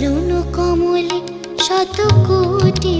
চরণ কমলে শত কোটি